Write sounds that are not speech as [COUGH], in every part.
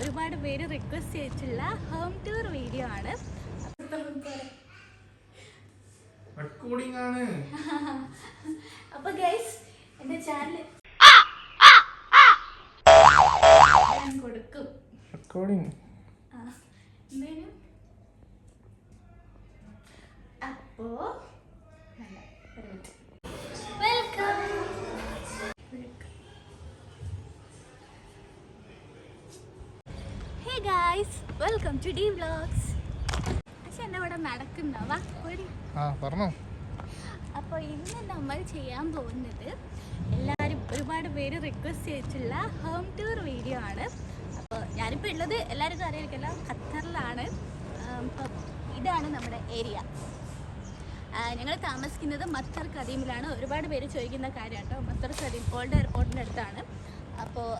ഒരുപാട് പേര് റിക്വസ്റ്റ് ചെയ്തിട്ടുള്ള ഹോം ടൂർ വീഡിയോ ആണ്. റെക്കോർഡിംഗ് ആണ്. അപ്പൊ ഗൈസ് എന്റെ ചാനൽ കൊടുക്കും. റെക്കോർഡിംഗ് അപ്പോ welcome hey guys welcome to the vlogs പക്ഷെ എന്നെ ഇവിടെ ആ പറഞ്ഞോ. അപ്പോൾ ഇന്ന് നമ്മൾ ചെയ്യാൻ പോകുന്നത് എല്ലാവരും ഒരുപാട് പേര് റിക്വസ്റ്റ് ചെയ്തിട്ടുള്ള ഹോം ടൂർ വീഡിയോ ആണ്. അപ്പോൾ ഞാനിപ്പോൾ ഉള്ളത് എല്ലാവർക്കും അറിയായിരിക്കല്ലോ ഖത്തറിലാണ്. അപ്പം ഇതാണ് നമ്മുടെ ഏരിയ ഞങ്ങൾ താമസിക്കുന്നത് മത്തർ കദീമിലാണ് ഒരുപാട് പേര് ചോദിക്കുന്ന കാര്യം കേട്ടോ മത്തർ കദീം ഓൾഡ് എയർപോർട്ടിന്റെ അടുത്താണ്. അപ്പോൾ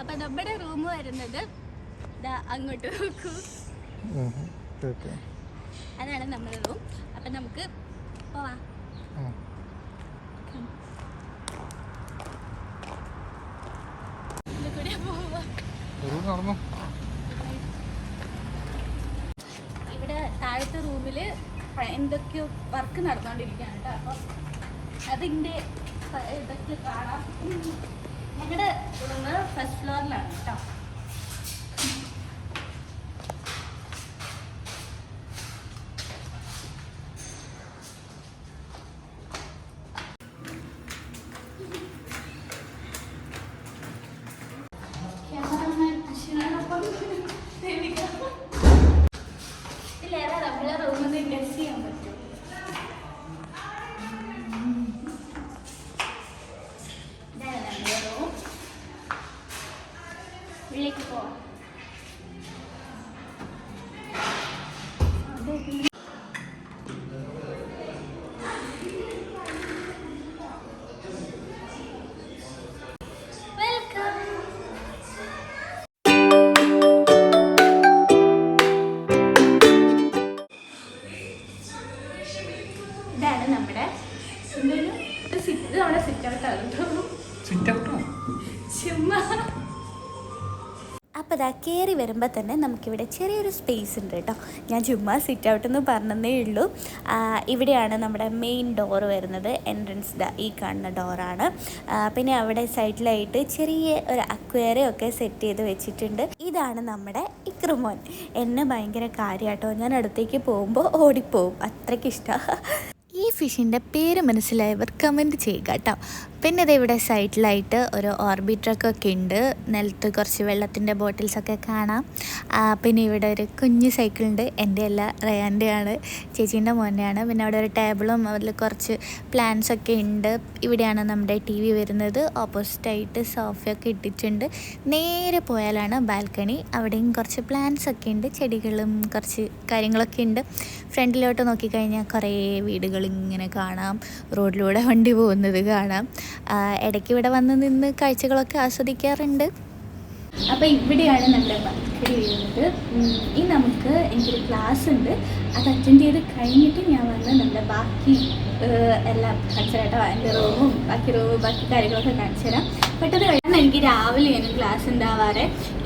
അപ്പം നമ്മുടെ റൂം ദാ അങ്ങോട്ട് നോക്കൂ. അതാണ് നമ്മുടെ റൂം. അപ്പം നമുക്ക് പോവാം. ഇവിടെ താഴത്തെ റൂമിൽ എന്തൊക്കെയോ വർക്ക് നടന്നുകൊണ്ടിരിക്കുകയാണ് കേട്ടോ. അപ്പം അതിന്റെ ഇതൊക്കെ കാണാം. ഞങ്ങളുടെ റൂമ് ഫസ്റ്റ് ഫ്ലോറിലാണ് കേട്ടോ. കയറി വരുമ്പോൾ തന്നെ നമുക്കിവിടെ ചെറിയൊരു സ്പേസ് ഉണ്ട് കേട്ടോ. ഞാൻ ചുമ്മാ സിറ്റ് ഔട്ട് എന്ന് പറഞ്ഞതേ ഉള്ളൂ. ഇവിടെയാണ് നമ്മുടെ മെയിൻ ഡോർ വരുന്നത്. എൻട്രൻസ് ഈ കാണുന്ന ഡോറാണ് പിന്നെ അവിടെ സൈഡിലായിട്ട് ചെറിയ ഒരു അക്വേറിയം ഒക്കെ സെറ്റ് ചെയ്ത് വെച്ചിട്ടുണ്ട്. ഇതാണ് നമ്മുടെ ഇക്രുമോൻ. എന്നെ ഭയങ്കര കാര്യമാട്ടോ ഞാൻ അടുത്തേക്ക് പോകുമ്പോൾ ഓടിപ്പോവും. അത്രയ്ക്ക് ഇഷ്ടമാണ് ഈ ഫിഷിന്റെ പേര് മനസ്സിലായവർ കമന്റ് ചെയ്യുക കേട്ടോ പിന്നെ ഇവിടെ സൈഡിലായിട്ട് ഒരു ഓർബിറ്ററൊക്കെ ഉണ്ട്. നിലത്ത് കുറച്ച് വെള്ളത്തിന്റെ ബോട്ടിൽസൊക്കെ കാണാം. പിന്നെ ഇവിടെ ഒരു കുഞ്ഞു സൈക്കിളുണ്ട് എന്റെ അല്ല റയാന്റെയാണ്. ചേച്ചീന്റെ മോന്റെയാണ്. പിന്നെ അവിടെ ഒരു ടേബിളും അതിൽ കുറച്ച് പ്ലാന്റ്സ് ഒക്കെ ഉണ്ട്. ഇവിടെയാണ് നമ്മുടെ ടി വി വരുന്നത്. ഓപ്പോസിറ്റായിട്ട് സോഫയൊക്കെ ഇട്ടിട്ടുണ്ട്. നേരെ പോയാലാണ് ബാൽക്കണി. അവിടെയും കുറച്ച് പ്ലാന്റ്സ് ഒക്കെ ഉണ്ട്. ചെടികളും കുറച്ച് കാര്യങ്ങളൊക്കെ ഉണ്ട്. ഫ്രണ്ടിലോട്ട് നോക്കിക്കഴിഞ്ഞാൽ കുറേ വീടുകൾ ഇങ്ങനെ കാണാം. റോഡിലൂടെ വണ്ടി പോകുന്നത് കാണാം. ഇടയ്ക്ക് ഇവിടെ വന്ന് നിന്ന് കാഴ്ചകളൊക്കെ ആസ്വദിക്കാറുണ്ട്. അപ്പോൾ ഇവിടെയാണ് നമ്മുടെ ബർക്കറി വരുന്നത് നമുക്ക് എനിക്കൊരു ക്ലാസ് ഉണ്ട്. അത് അറ്റൻഡ് ചെയ്ത് കഴിഞ്ഞിട്ട് ഞാൻ വന്ന് നമ്മുടെ ബാക്കി എല്ലാം കാണിച്ചു എന്റെ റൂമും ബാക്കി റൂമും ബാക്കി കാര്യങ്ങളൊക്കെ കാണിച്ചു തരാം പെട്ടെന്ന് എനിക്ക് രാവിലെയാണ് ക്ലാസ് ഉണ്ടാവാറ്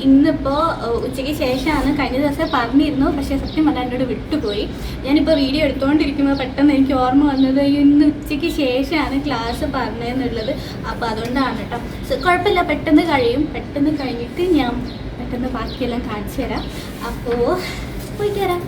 ഇന്നിപ്പോൾ ഉച്ചയ്ക്ക് ശേഷമാണ് കഴിഞ്ഞ ദിവസം പറഞ്ഞിരുന്നു പക്ഷേ സത്യം പറഞ്ഞാൽ എന്നോട് വിട്ടുപോയി. ഞാനിപ്പോൾ വീഡിയോ എടുത്തുകൊണ്ടിരിക്കുമ്പോൾ പെട്ടെന്ന് എനിക്ക് ഓർമ്മ വന്നത് ഇന്ന് ഉച്ചയ്ക്ക് ശേഷമാണ് ക്ലാസ് പറഞ്ഞതെന്നുള്ളത് അപ്പോൾ അതുകൊണ്ടാണ് കേട്ടോ സോ, കുഴപ്പമില്ല പെട്ടെന്ന് കഴിയും. പെട്ടെന്ന് കഴിഞ്ഞിട്ട് ഞാൻ പെട്ടെന്ന് ബാക്കിയെല്ലാം കാണിച്ചു തരാം. അപ്പോൾ പോയി തരാം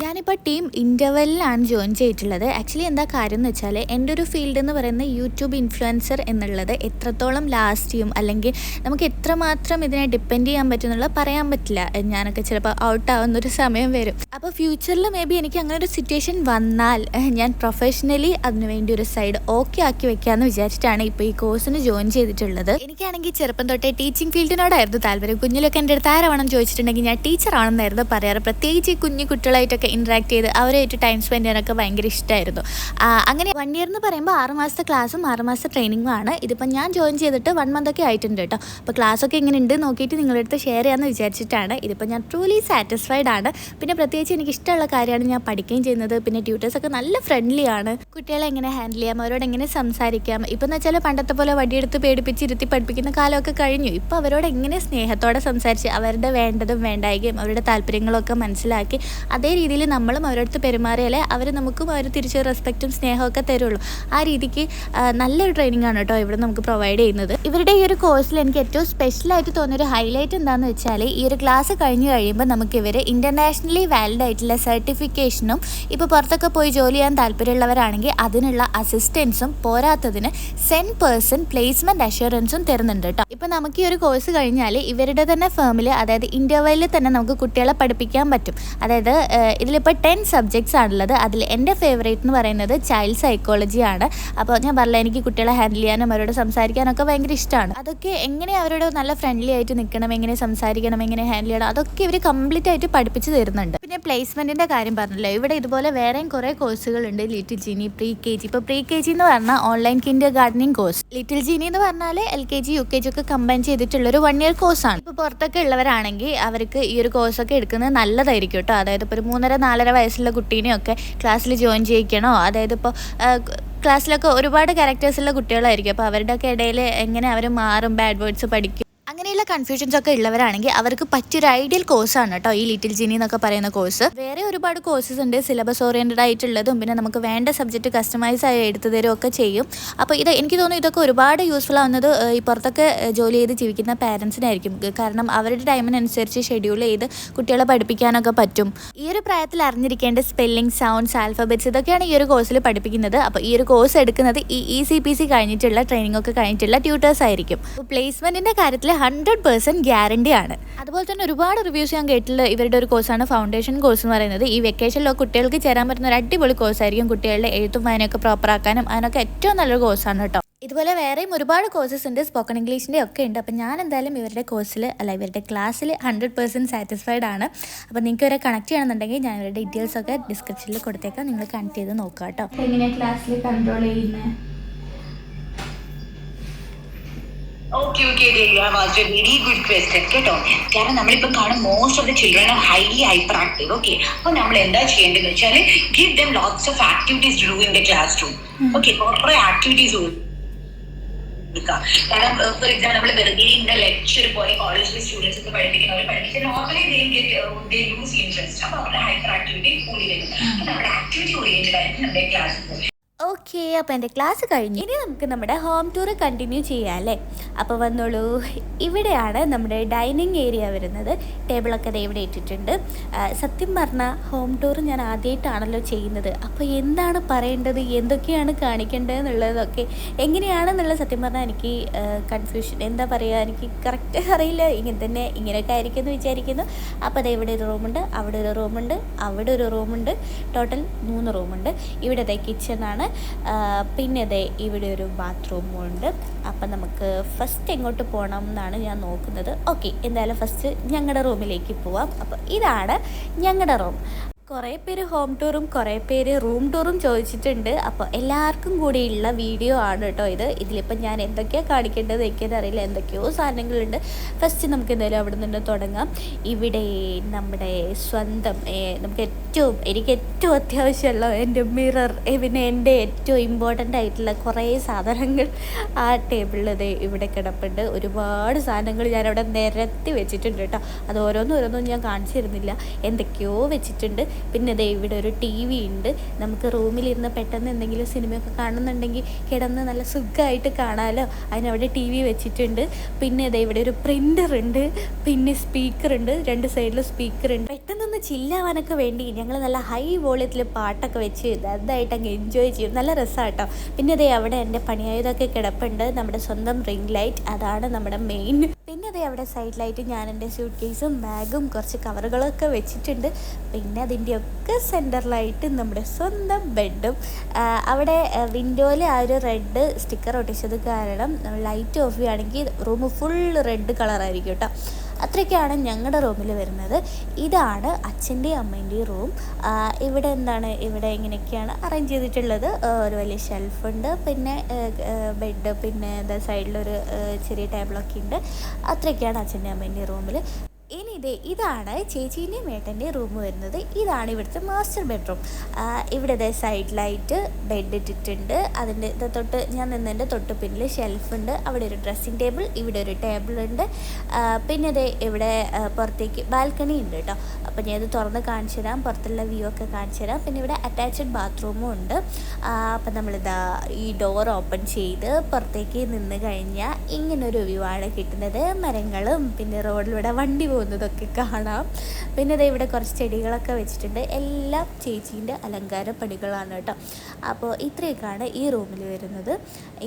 ഞാനിപ്പോൾ ടീം ഇന്റർവെല്ലിലാണ് ജോയിൻ ചെയ്തിട്ടുള്ളത്. ആക്ച്വലി എന്താ കാര്യം എന്ന് വെച്ചാൽ എന്റെ ഒരു ഫീൽഡ് എന്ന് പറയുന്നത് യൂട്യൂബ് ഇൻഫ്ലുവൻസർ എന്നുള്ളത് എത്രത്തോളം ലാസ്റ്റ് ചെയ്യും അല്ലെങ്കിൽ നമുക്ക് എത്രമാത്രം ഇതിനെ ഡിപ്പെൻഡ് ചെയ്യാൻ പറ്റും എന്നുള്ളത് പറയാൻ പറ്റില്ല. ഞാനൊക്കെ ചിലപ്പോൾ ഔട്ട് ആവുന്ന ഒരു സമയം വരും. അപ്പോൾ ഫ്യൂച്ചറിൽ മേ ബി എനിക്ക് അങ്ങനെ ഒരു സിറ്റുവേഷൻ വന്നാൽ ഞാൻ പ്രൊഫഷണലി അതിനുവേണ്ടി ഒരു സൈഡ് ഓക്കെ ആക്കി വെക്കാമെന്ന് വിചാരിച്ചിട്ടാണ് ഇപ്പോൾ ഈ കോഴ്സിന് ജോയിൻ ചെയ്തിട്ടുള്ളത്. എനിക്കാണെങ്കിൽ ചെറുപ്പം തൊട്ടേ ടീച്ചിങ് ഫീൽഡിനോടായിരുന്നു താല്പര്യം. കുഞ്ഞിലൊക്കെ എന്റെ അടുത്ത് ആരാവണം ചോദിച്ചിട്ടുണ്ടെങ്കിൽ ഞാൻ ടീച്ചറാണെന്നായിരുന്നു പറയാറ്. പ്രത്യേകിച്ച് ഈ കുഞ്ഞു കുട്ടികളായിട്ടൊക്കെ കുട്ടികളായിട്ടൊക്കെ ഇൻട്രാക്ട് ചെയ്ത് അവരായിട്ട് ടൈം സ്പെൻഡ് ചെയ്യാനൊക്കെ ഭയങ്കര ഇഷ്ടമായിരുന്നു അങ്ങനെ വൺ ഇയർ എന്ന് പറയുമ്പോൾ ആറ് മാസത്തെ ക്ലാസ്സും ആറ് മാസത്തെ ട്രെയിനിങ്ങും ആണ്. ഇതിപ്പോൾ ഞാൻ ജോയിൻ ചെയ്തിട്ട് വൺ മന്ത് ഒക്കെ ആയിട്ടുണ്ട് കേട്ടോ. അപ്പോൾ ക്ലാസ്സൊക്കെ എങ്ങനെ ഉണ്ട് നോക്കിയിട്ട് നിങ്ങളുടെ അടുത്ത് ഷെയർ ചെയ്യാമെന്ന് വിചാരിച്ചിട്ടാണ്. ഇതിപ്പോൾ ഞാൻ ട്രൂലി സാറ്റിസ്ഫൈഡ് ആണ്. പിന്നെ പ്രത്യേകിച്ച് എനിക്ക് ഇഷ്ടമുള്ള കാര്യമാണ് ഞാൻ പഠിക്കുകയും ചെയ്യുന്നത്. പിന്നെ ട്യൂട്ടേഴ്സൊക്കെ നല്ല ഫ്രണ്ട്ലി ആണ്. കുട്ടികളെ എങ്ങനെ ഹാൻഡിൽ ചെയ്യാം? അവരോട് എങ്ങനെ സംസാരിക്കാം? ഇപ്പം എന്ന് വെച്ചാൽ പണ്ടത്തെ പോലെ വടിയെടുത്ത് പേടിപ്പിച്ച് ഇരുത്തി പഠിപ്പിക്കുന്ന കാലമൊക്കെ കഴിഞ്ഞു. ഇപ്പോൾ അവരോട് എങ്ങനെ സ്നേഹത്തോടെ സംസാരിച്ച് അവരുടെ വേണ്ടതും വേണ്ടായികയും അവരുടെ താല്പര്യങ്ങളൊക്കെ മനസ്സിലാക്കി അതേ രീതിയിൽ നമ്മളും അവരടുത്ത് പെരുമാറിയാലേ അവർ നമുക്കും അവർ തിരിച്ച് റെസ്പെക്റ്റും സ്നേഹമൊക്കെ തരുള്ളൂ. ആ രീതിക്ക് നല്ലൊരു ട്രെയിനിങ് ആണ് കേട്ടോ ഇവിടെ നമുക്ക് പ്രൊവൈഡ് ചെയ്യുന്നത്. ഇവരുടെ ഈ ഒരു കോഴ്സിൽ എനിക്ക് ഏറ്റവും സ്പെഷ്യലായിട്ട് തോന്നിയൊരു ഹൈലൈറ്റ് എന്താണെന്ന് വെച്ചാൽ ഈ ഒരു ക്ലാസ് കഴിഞ്ഞ് കഴിയുമ്പോൾ നമുക്ക് ഇവർ ഇന്റർനാഷണലി വാലിഡ് ആയിട്ടുള്ള സർട്ടിഫിക്കേഷനും ഇപ്പോൾ പുറത്തൊക്കെ പോയി ജോലി ചെയ്യാൻ താല്പര്യമുള്ളവരാണെങ്കിൽ അതിനുള്ള അസിസ്റ്റൻസും പോരാത്തതിന് സെൻ പേഴ്സൺ പ്ലേസ്മെന്റ് അഷുറൻസും തരുന്നുണ്ട് കേട്ടോ. ഇപ്പോൾ നമുക്ക് ഈ ഒരു കോഴ്സ് കഴിഞ്ഞാൽ ഇവരുടെ തന്നെ ഫേമിൽ അതായത് ഇന്റർവെല്ലിൽ തന്നെ നമുക്ക് കുട്ടികളെ പഠിപ്പിക്കാൻ പറ്റും. അതായത് ഇതിലിപ്പോൾ ടെൻ സബ്ജക്ട്സ് ആണുള്ളത്. അതിൽ എന്റെ ഫേവറേറ്റ് എന്ന് പറയുന്നത് ചൈൽഡ് സൈക്കോളജി ആണ്. അപ്പോൾ ഞാൻ പറഞ്ഞില്ല എനിക്ക് കുട്ടികളെ ഹാൻഡിൽ ചെയ്യാനും അവരോട് സംസാരിക്കാനൊക്കെ ഭയങ്കര ഇഷ്ടമാണ്. അതൊക്കെ എങ്ങനെ അവരോട് നല്ല ഫ്രണ്ട്ലി ആയിട്ട് നിൽക്കണം എങ്ങനെ സംസാരിക്കണം എങ്ങനെ ഹാൻഡിൽ ചെയ്യണം അതൊക്കെ ഇവർ കംപ്ലീറ്റ് ആയിട്ട് പഠിപ്പിച്ച് തരുന്നുണ്ട്. പിന്നെ പ്ലേസ്മെന്റിന്റെ കാര്യം പറഞ്ഞല്ലോ ഇവിടെ ഇതുപോലെ വേറെയും കുറേ കോഴ്സുകളുണ്ട് little genie pre K G ഇപ്പോൾ പ്രീ കെ ജി എന്ന് പറഞ്ഞാൽ online kinder gardening course little genie എന്ന് പറഞ്ഞാൽ L K G U K G ഒക്കെ കമ്പൈൻ ചെയ്തിട്ടുള്ള ഒരു വൺ ഇയർ കോഴ്സാണ് ഇപ്പോൾ പുറത്തൊക്കെ ഉള്ളവരാണെങ്കിൽ അവർക്ക് ഈ ഒരു കോഴ്സൊക്കെ എടുക്കുന്നത് നല്ലതായിരിക്കും കേട്ടോ. അതായത് ഇപ്പോൾ ഒരു മൂന്നര നാലര വയസ്സുള്ള കുട്ടീനെയൊക്കെ ക്ലാസ്സിൽ ജോയിൻ ചെയ്യിക്കണോ? അതായത് ഇപ്പോൾ ക്ലാസ്സിലൊക്കെ ഒരുപാട് ക്യാരക്ടേഴ്സുള്ള കുട്ടികളായിരിക്കും. അപ്പോൾ അവരുടെയൊക്കെ ഇടയിൽ എങ്ങനെ അവർ മാറും ബാഡ് വേർഡ്സ് പഠിക്കും അങ്ങനെയുള്ള കൺഫ്യൂഷൻസ് ഒക്കെ ഉള്ളവരാണെങ്കിൽ അവർക്ക് പറ്റിയൊരു ഐഡിയൽ കോഴ്സാണ് കേട്ടോ ഈ ലിറ്റിൽ ജിനി എന്നൊക്കെ പറയുന്ന കോഴ്സ് വേറെ ഒരുപാട് കോഴ്സസ് ഉണ്ട് സിലബസ് ഓറിയന്റഡ് ആയിട്ടുള്ളതും പിന്നെ നമുക്ക് വേണ്ട സബ്ജക്റ്റ് കസ്റ്റമൈസ് ആയി എടുത്തു തരും ഒക്കെ ചെയ്യും. അപ്പോൾ ഇത് എനിക്ക് തോന്നുന്നു ഇതൊക്കെ ഒരുപാട് യൂസ്ഫുൾ ആവുന്നത് ഈ പുറത്തൊക്കെ ജോലി ചെയ്ത് ജീവിക്കുന്ന പാരൻസിനായിരിക്കും കാരണം അവരുടെ ടൈമിനനുസരിച്ച് ഷെഡ്യൂൾ ചെയ്ത് കുട്ടികളെ പഠിപ്പിക്കാനൊക്കെ പറ്റും. ഈ ഒരു പ്രായത്തിൽ അറിഞ്ഞിരിക്കേണ്ട സ്പെല്ലിംഗ് സൗണ്ട്സ് ആൽഫബറ്റ്സ് ഇതൊക്കെയാണ് ഈ ഒരു കോഴ്സിൽ പഠിപ്പിക്കുന്നത്. അപ്പോൾ ഈ ഒരു കോഴ്സ് എടുക്കുന്നത് ഈ ഇ സി പി സി കഴിഞ്ഞിട്ടുള്ള ട്രെയിനിങ് ഒക്കെ കഴിഞ്ഞിട്ടുള്ള ട്യൂട്ടേഴ്സ് ആയിരിക്കും. പ്ലേസ്മെന്റിന്റെ കാര്യത്തിൽ ഹൺഡ്രഡ് പേഴ്സെന്റ് ഗ്യാരണ്ടി ആണ്. അതുപോലെ തന്നെ ഒരുപാട് റിവ്യൂസ് ഞാൻ കേട്ടിട്ടുള്ള ഇവരുടെ ഒരു കോഴ്സാണ് ഫൗണ്ടേഷൻ കോഴ്സ് എന്ന് പറയുന്നത്. ഈ വെക്കേഷനിലോ കുട്ടികൾക്ക് ചേരാൻ പറ്റുന്ന ഒരു അടിപൊളി കോഴ്സായിരിക്കും കുട്ടികളുടെ എഴുത്തും വായനയൊക്കെ പ്രോപ്പർ ആക്കാനും അതിനൊക്കെ ഏറ്റവും നല്ലൊരു കോഴ്സാണ് കേട്ടോ. ഇതുപോലെ വേറെയും ഒരുപാട് കോഴ്സസ് ഉണ്ട്. സ്പോക്കൺ ഇംഗ്ലീഷിന്റെ ഒക്കെ ഉണ്ട്. അപ്പോൾ ഞാൻ എന്തായാലും ഇവരുടെ കോഴ്സിൽ അല്ല ഇവരുടെ ക്ലാസ്സിൽ ഹൺഡ്രഡ് പേഴ്സന്റ് സാറ്റിസ്ഫൈഡ് ആണ്. അപ്പോൾ നിങ്ങൾക്ക് ഇവരെ കണക്ട് ചെയ്യണമെന്നുണ്ടെങ്കിൽ ഞാൻ ഇവരുടെ ഡീറ്റെയിൽസ് ഒക്കെ ഡിസ്ക്രിപ്ഷനിൽ കൊടുത്തേക്കാം. നിങ്ങൾ കണക്ട് ചെയ്ത് നോക്കാം കേട്ടോ. എങ്ങനെയാണ് ക്ലാസ്സിൽ കൺട്രോൾ ചെയ്യുന്നത് okay okay asked a very good question കേട്ടോ കാരണം നമ്മളിപ്പോൾ കാണും most of the children are highly hyper active okay അപ്പോൾ നമ്മൾ എന്താ ചെയ്യേണ്ടതെന്ന് വെച്ചാൽ give them lots of activities do in the class room okay കുറേ ആക്ടിവിറ്റീസ് കൊടുക്കുക കാരണം ഫോർ എക്സാമ്പിൾ നമ്മൾ വെറുതെ ഇന്ന ലെക്ചർ പോലെ കോളേജിലെ സ്റ്റുഡൻസ് ഒക്കെ പഠിപ്പിക്കുന്നവർ പഠിപ്പിച്ച് നോർമലി ദേ ലൂസ് ഇൻട്രസ്റ്റ് അപ്പോൾ അവരുടെ ഹൈപ്പർ ആക്ടിവിറ്റി കൂടി വരും. നമ്മുടെ ആക്ടിവിറ്റി ഓറിയന്റഡ് ആയിട്ട് നമ്മുടെ ക്ലാസ് ഓക്കെ അപ്പോൾ എന്റെ ക്ലാസ് കഴിഞ്ഞു. ഇനി നമുക്ക് നമ്മുടെ ഹോം ടൂർ കണ്ടിന്യൂ ചെയ്യാം അല്ലേ? അപ്പോൾ വന്നോളൂ. ഇവിടെയാണ് നമ്മുടെ ഡൈനിങ് ഏരിയ വരുന്നത്. ടേബിളൊക്കെ ദേ ഇവിടെ ഇട്ടിട്ടുണ്ട്. സത്യം പറഞ്ഞാൽ ഹോം ടൂർ ഞാൻ ആദ്യമായിട്ടാണല്ലോ ചെയ്യുന്നത്. അപ്പോൾ എന്താണ് പറയേണ്ടത്? എന്തൊക്കെയാണ് കാണിക്കേണ്ടത് എന്നുള്ളതൊക്കെ എങ്ങനെയാണെന്നുള്ള സത്യം പറഞ്ഞാൽ എനിക്ക് കൺഫ്യൂഷൻ എന്താ പറയുക എനിക്ക് കറക്റ്റ് അറിയില്ല. ഇങ്ങനെ തന്നെ ഇങ്ങനെയൊക്കെ ആയിരിക്കും എന്ന് വിചാരിക്കുന്നു. അപ്പോൾ ദേ ഇവിടെ ഒരു റൂമുണ്ട് അവിടെ ഒരു റൂമുണ്ട് അവിടെ ഒരു റൂമുണ്ട്. ടോട്ടൽ മൂന്ന് റൂമുണ്ട്. ഇവിടെ ദേ കിച്ചണാണ് പിന്നെ ദേ ഇവിടെ ഒരു ബാത്റൂമും ഉണ്ട്. അപ്പം നമുക്ക് ഫസ്റ്റ് എങ്ങോട്ട് പോകണം എന്നാണ് ഞാൻ നോക്കുന്നത്. ഓക്കെ എന്തായാലും ഫസ്റ്റ് ഞങ്ങളുടെ റൂമിലേക്ക് പോവാം. അപ്പോൾ ഇതാണ് ഞങ്ങളുടെ റൂം കുറേ പേര് ഹോം ടൂറും കുറേ പേര് റൂം ടൂറും ചോദിച്ചിട്ടുണ്ട്. അപ്പോൾ എല്ലാവർക്കും കൂടിയുള്ള വീഡിയോ ആണ് കേട്ടോ ഇത്. ഇതിലിപ്പോൾ ഞാൻ എന്തൊക്കെയാണ് കാണിക്കേണ്ടത് എനിക്കത് അറിയില്ല. എന്തൊക്കെയോ സാധനങ്ങളുണ്ട്. ഫസ്റ്റ് നമുക്ക് എന്തായാലും അവിടെ നിന്ന് തുടങ്ങാം. ഇവിടെ നമ്മുടെ സ്വന്തം നമുക്ക് ഏറ്റവും എനിക്ക് ഏറ്റവും അത്യാവശ്യമുള്ള എന്റെ മിറർ പിന്നെ എന്റെ ഏറ്റവും ഇമ്പോർട്ടന്റ് ആയിട്ടുള്ള കുറേ സാധനങ്ങൾ ആ ടേബിളിൽ ഇവിടെ കിടപ്പുണ്ട്. ഒരുപാട് സാധനങ്ങൾ ഞാനവിടെ നിരത്തി വെച്ചിട്ടുണ്ട് കേട്ടോ അത് ഓരോന്നും ഓരോന്നും ഞാൻ കാണിച്ചിരുന്നില്ല എന്തൊക്കെയോ വെച്ചിട്ടുണ്ട്. പിന്നെ ദേ ഇവിടെ ഒരു ടി വി ഉണ്ട്. നമുക്ക് റൂമിലിരുന്ന് പെട്ടെന്ന് എന്തെങ്കിലും സിനിമയൊക്കെ കാണുന്നുണ്ടെങ്കിൽ കിടന്ന് നല്ല സുഖമായിട്ട് കാണാമല്ലോ അതിനവിടെ ടി വി വെച്ചിട്ടുണ്ട്. പിന്നെ ദേ ഇവിടെ ഒരു പ്രിന്റർ ഉണ്ട്. പിന്നെ സ്പീക്കർ ഉണ്ട്. രണ്ട് സൈഡിൽ സ്പീക്കർ ഉണ്ട്. പെട്ടെന്നൊന്ന് ചില്ലാവാനൊക്കെ വേണ്ടി ഞങ്ങൾ നല്ല ഹൈ വോളിയത്തിൽ പാട്ടൊക്കെ വെച്ച് അതായിട്ട് അങ്ങ് എൻജോയ് ചെയ്യും. നല്ല രസമാട്ടോ പിന്നെ ദേ അവിടെ എന്റെ പണിയായതൊക്കെ കിടപ്പുണ്ട്. നമ്മുടെ സ്വന്തം റിംഗ് ലൈറ്റ് അതാണ് നമ്മുടെ മെയിൻ പിന്നെ അതേ അവിടെ സൈഡിലായിട്ട് ഞാൻ എന്റെ സ്യൂട്ട് കേസും ബാഗും കുറച്ച് കവറുകളൊക്കെ വെച്ചിട്ടുണ്ട്. പിന്നെ അതിന്റെയൊക്കെ സെന്ററിലായിട്ട് നമ്മുടെ സ്വന്തം ബെഡും. അവിടെ വിൻഡോയിൽ ആ ഒരു റെഡ് സ്റ്റിക്കർ ഒട്ടിച്ചത് കാരണം ലൈറ്റ് ഓഫ് ചെയ്യുകയാണെങ്കിൽ റൂം ഫുൾ റെഡ് കളറായിരിക്കും കേട്ടോ. അത്രയൊക്കെയാണ് ഞങ്ങളുടെ റൂമിൽ വരുന്നത്. ഇതാണ് അച്ഛന്റെയും അമ്മേന്റെയും റൂം. ഇവിടെ എന്താണ്? ഇവിടെ ഇങ്ങനെയൊക്കെയാണ് അറേഞ്ച് ചെയ്തിട്ടുള്ളത്. ഒരു വലിയ ഷെൽഫുണ്ട് പിന്നെ ബെഡ് പിന്നെ എന്താ സൈഡിലൊരു ചെറിയ ടേബിളൊക്കെ ഉണ്ട്. അത്രയൊക്കെയാണ് അച്ഛന്റെ അമ്മേന്റെയും റൂമിൽ. ഇനി ഇതേ ഇതാണ് ചേച്ചീന്റെയും ഏട്ടന്റെയും റൂം വരുന്നത്. ഇതാണ് ഇവിടുത്തെ മാസ്റ്റർ ബെഡ്റൂം ഇവിടെ ഇതേ ലൈറ്റ് ബെഡ് ഇട്ടിട്ടുണ്ട്. അതിന്റെ ഇത് തൊട്ട് ഞാൻ നിന്നതിന്റെ തൊട്ട് പിന്നിൽ ഷെൽഫുണ്ട് അവിടെ ഒരു ഡ്രസ്സിങ് ടേബിൾ ഇവിടെ ഒരു ടേബിൾ ഉണ്ട്. പിന്നെ ഇതേ ഇവിടെ പുറത്തേക്ക് ബാൽക്കണി ഉണ്ട് കേട്ടോ. അപ്പോൾ ഞാൻ ഇത് തുറന്ന് കാണിച്ചു തരാം. പുറത്തുള്ള വ്യൂ ഒക്കെ കാണിച്ചു തരാം. പിന്നെ ഇവിടെ അറ്റാച്ച്ഡ് ബാത്റൂമും ഉണ്ട്. അപ്പം നമ്മളിതാ ഈ ഡോർ ഓപ്പൺ ചെയ്ത് പുറത്തേക്ക് നിന്ന് കഴിഞ്ഞാൽ ഇങ്ങനൊരു വ്യൂ ആണ് കിട്ടുന്നത്. മരങ്ങളും പിന്നെ റോഡിലൂടെ വണ്ടി പോകുന്നതൊക്കെ കാണാം. പിന്നെ ദേ ഇവിടെ കുറച്ച് ചെടികളൊക്കെ വെച്ചിട്ടുണ്ട്. എല്ലാം ചേച്ചീന്റെ അലങ്കാര പണികളാണ് കേട്ടോ. അപ്പോൾ ഇത്രയൊക്കെയാണ് ഈ റൂമിൽ വരുന്നത്.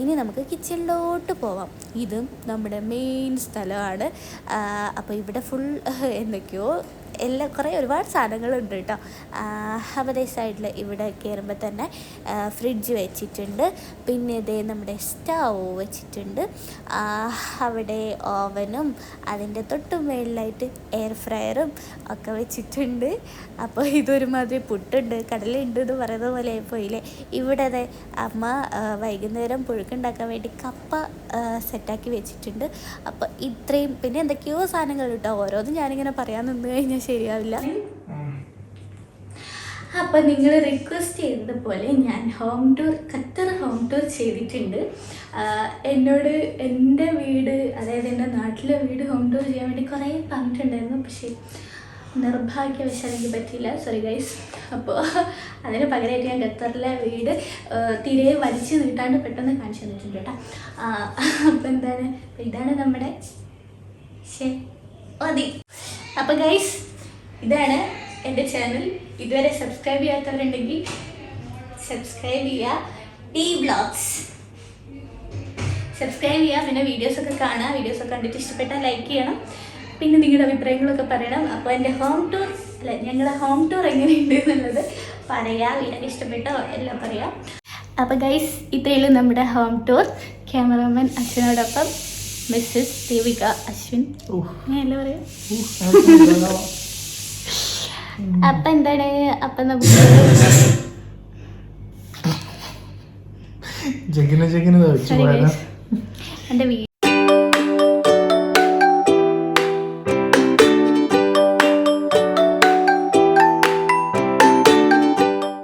ഇനി നമുക്ക് കിച്ചണിലോട്ട് പോവാം. ഇതും നമ്മുടെ മെയിൻ സ്ഥലമാണ്. അപ്പോൾ ഇവിടെ ഫുൾ എന്തൊക്കെയോ എല്ലാം കുറേ ഒരുപാട് സാധനങ്ങളുണ്ട് കേട്ടോ. അതേ സൈഡിൽ ഇവിടെ കയറുമ്പോൾ തന്നെ ഫ്രിഡ്ജ് വെച്ചിട്ടുണ്ട്. പിന്നെ ഇതേ നമ്മുടെ സ്റ്റവ് വെച്ചിട്ടുണ്ട്. അവിടെ ഓവനും അതിന്റെ തൊട്ട് മേളിലായിട്ട് എയർ ഫ്രയറും ഒക്കെ വെച്ചിട്ടുണ്ട്. അപ്പോൾ ഇതൊരുമാതിരി പുട്ടുണ്ട് കടലുണ്ട് എന്ന് പറയുന്ന പോലെ ആയിപ്പോയില്ലേ? ഇവിടെ അതെ അമ്മ വൈകുന്നേരം പുഴുക്കുണ്ടാക്കാൻ വേണ്ടി കപ്പ സെറ്റാക്കി വെച്ചിട്ടുണ്ട്. അപ്പോൾ ഇത്രയും പിന്നെ എന്തൊക്കെയോ സാധനങ്ങൾ കേട്ടോ. ഓരോന്നും ഞാനിങ്ങനെ പറയാൻ നിന്ന് കഴിഞ്ഞാൽ ശരിയാവില്ല. അപ്പം നിങ്ങൾ റിക്വസ്റ്റ് ചെയ്തതുപോലെ ഞാൻ home tour Qatar home tour ചെയ്തിട്ടുണ്ട്. എന്നോട് എന്റെ വീട് അതായത് എന്റെ നാട്ടിലെ വീട് ഹോം ടൂർ ചെയ്യാൻ വേണ്ടി കുറേ പറഞ്ഞിട്ടുണ്ടായിരുന്നു. പക്ഷേ നിർഭാഗ്യവശാൽ എനിക്ക് പറ്റിയില്ല. സോറി ഗൈസ് അപ്പോൾ അതിന് പകരമായിട്ട് ഞാൻ ഖത്തറിലെ വീട് തിരയെ തീരെ വലിച്ചു നീട്ടാണ്ട് പെട്ടെന്ന് കാണിച്ചു തന്നിട്ടുണ്ട് കേട്ടോ. അപ്പോൾ എന്താണ്? ഇതാണ് നമ്മുടെ ശരി മതി. അപ്പോൾ ഗൈസ് ഇതാണ് എന്റെ ചാനൽ ഇതുവരെ സബ്സ്ക്രൈബ് ചെയ്യാത്തവരുണ്ടെങ്കിൽ സബ്സ്ക്രൈബ് ചെയ്യുക. ടി ബ്ലോഗ്സ് സബ്സ്ക്രൈബ് ചെയ്യുക. പിന്നെ വീഡിയോസൊക്കെ കാണുക. വീഡിയോസൊക്കെ കണ്ടിട്ട് ഇഷ്ടപ്പെട്ടാൽ ലൈക്ക് ചെയ്യണം. പിന്നെ നിങ്ങളുടെ അഭിപ്രായങ്ങളൊക്കെ പറയണം. അപ്പോൾ എന്റെ ഹോം ടൂർ അല്ല ഞങ്ങളുടെ ഹോം ടൂർ എങ്ങനെയുണ്ട് എന്നുള്ളത് പറയാം. വീടൊക്കെ ഇഷ്ടപ്പെട്ടോ എല്ലാം പറയാം. അപ്പോൾ ഗൈസ് ഇത്രയുള്ളൂ നമ്മുടെ ഹോം ടൂർ ക്യാമറാമാൻ അശ്വിനോടൊപ്പം മിസ്സസ് ദേവിക അശ്വിൻ. ഞാൻ എല്ലാം പറയാം അപ്പം എന്താണ്? അപ്പൊ നമുക്ക്.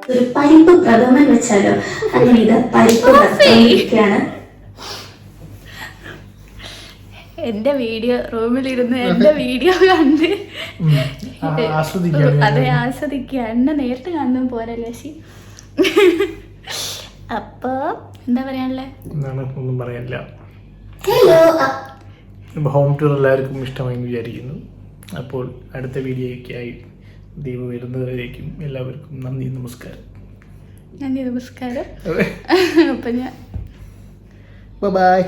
ഒരു പരിപ്പ് പ്രഥമൻ വെച്ചാലോ? അങ്ങനെ ഇത് പരിപ്പ് പ്രഥമൻ എന്റെ വീഡിയോ റൂമിലിരുന്ന് എന്റെ [LAUGHS] വീഡിയോ കണ്ട് അതെ. ആസ്വദിക്കുക. എന്നെ നേരിട്ട് കാണുന്ന പോരല്ലേ ശി? അപ്പൊ എന്താ പറയാനുള്ളേ? ഒന്നും പറയാനില്ല. ഹോം ടൂർ എല്ലാവർക്കും ഇഷ്ടമായി വിചാരിക്കുന്നു. അപ്പോൾ അടുത്ത വീഡിയോയ്ക്കായി ദൈവം വരുന്നവരേക്കും എല്ലാവർക്കും നന്ദി നമസ്കാരം. നന്ദി നമസ്കാരം. അപ്പൊ ഞാൻ ബൈ